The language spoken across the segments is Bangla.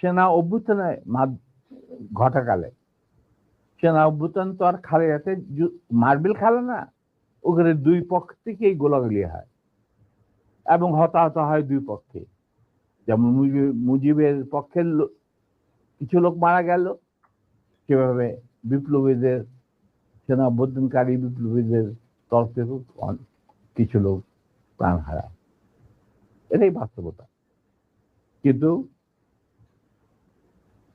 সেনা অভ্যুত্থানে ঘটাকালে। সেনা অভ্যুত্থান তো আর খালে যাতে মার্বেল খেলে না, ওখানে দুই পক্ষ থেকেই গোলাগুলি হয় এবং হতাহত হয় দুই পক্ষে। যেমন মুজিব- মুজিবের পক্ষের কিছু লোক মারা গেল, সেভাবে বিপ্লবীদের সেনা অভ্যুত্থানকারী বিপ্লবীদের তরফ থেকে কিছু লোক প্রাণ হারায়। এটাই বাস্তবতা। কিন্তু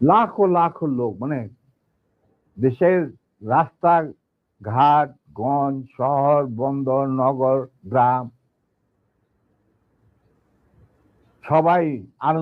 লাখো লাখো লোক মানে দেশের রাস্তা ঘাট গঞ্জ শহর বন্দর নগর গ্রাম সবাই আনন্দ